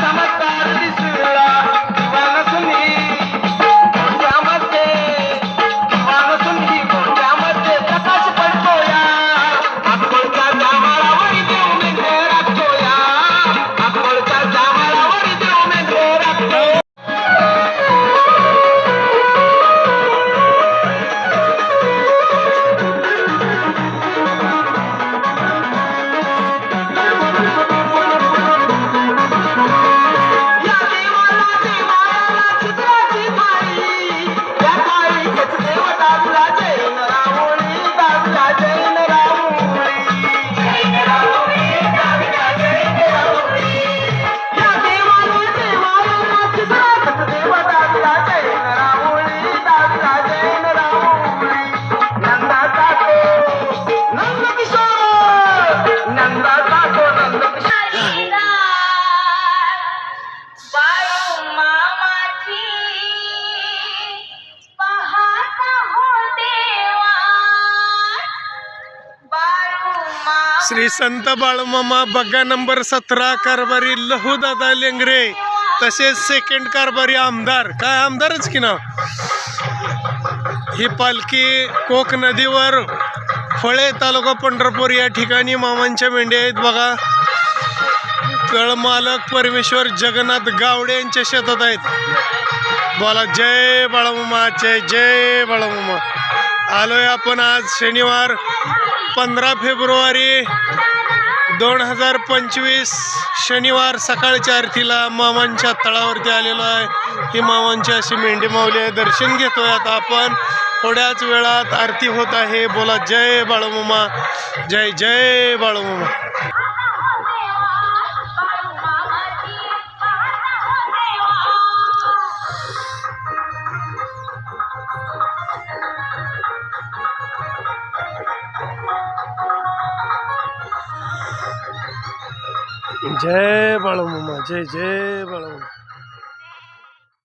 sama Shri संत बाळमामा Bagga number सतरा कारभारी लहूदादा लेंगरे. तसेच second कारभारी आमदार. काय आमदारच की ना ही पालखी कोक नदीवर फळे तालुका पंढरपूर या ठिकाणी मामांच्या मेंढ्या आहेत बघा. तळमालक परमेश्वर जगन्नाथ गावडे यांच्या शेतात आहेत. बोला जय बाळमामा जय जय बाळमामा. आलोय आपण आज शनिवार पंधरा फेब्रुवारी दोन हजार पंचवीस. शनिवार सकाळच्या आरतीला मामांच्या तळावरती आलेलो आहे. ही मामांची अशी मेंढी माऊली आहे. दर्शन घेतोय आता आपण. थोड्याच वेळात आरती होत आहे. बोला जय बाळूमामा. जय जय बाळूमामा. जय बाळूमामा जय जय बाळूमामा.